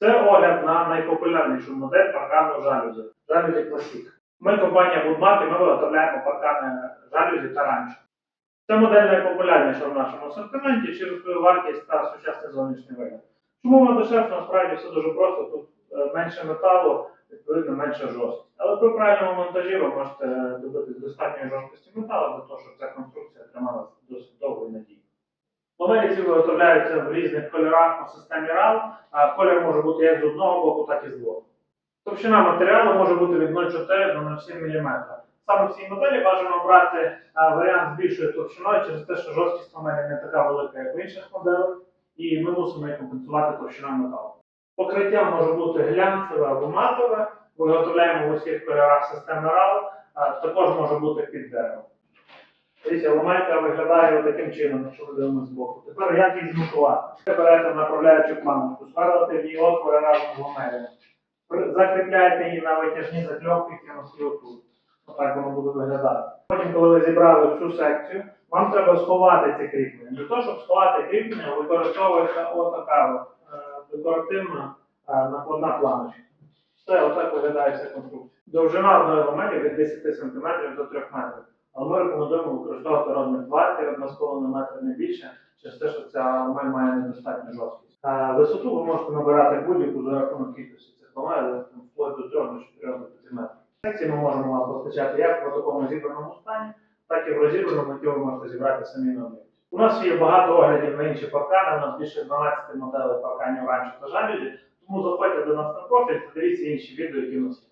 Це огляд на найпопулярнішу модель паркану жалюзі. Жалюзі Classic. Ми компанія Будмат ми виготовляємо паркани жалюзі та ранчо. Ця модель найпопулярніша в нашому асортименті через свою вартість та сучасний зовнішній вигляд. Чому вона дешевша? Насправді все дуже просто. Тут е, менше металу, відповідно менша жорсткість. Але при правильному монтажі ви можете добитися достатньої жорсткості металу для того, щоб ця конструкція Моделі ці виготовляються в різних кольорах по системі RAL, а колір може бути як з одного боку, так і з двох. Товщина матеріалу може бути від 0,4 до 0,7 мм. Саме в цій моделі бажано брати варіант з більшою товщиною через те, що жорсткість ламелі не така велика, як в інших моделях, і ми мусимо її компенсувати товщиною металу. Покриття може бути глянцеве або матове, виготовляємо в усіх кольорах системи RAL, також може бути під дерево. Дивіться, ламайка виглядає таким чином, якщо ми дивимося збоку. Тепер як її змонтувати? Ви берете направляючу планочку, сверлите в її отвори разом з ламелями. Закріпляєте її на витяжні закльопки кіносі отут. Отак воно буде виглядати. Потім, коли ви зібрали всю секцію, вам треба сховати ці кріплення. Для того, щоб сховати кріплення, використовується отака е, декоративна е, накладна планочка. Все, отак виглядає вся конструкція. Довжина одної ламелі від 10 см до 3 метрів. Але ми рекомендуємо використовувати розмір 20 1,5 метра не більше, через те, що ця ламель має недостатню жорсткість. А висоту ви можете набирати будь-яку за рахунок кількості цих ламель, вплоть до 3 до 4 до 5 метрів. Секції ми можемо вам постачати як в такому зібраному стані, так і в розібраному, які ви можете зібрати самі на об'єкті. У нас є багато оглядів на інші паркани, у нас більше 12 моделей парканів раніше та жалюзі, тому заходьте до нас на профіль, подивіться інші відео, які у нас є.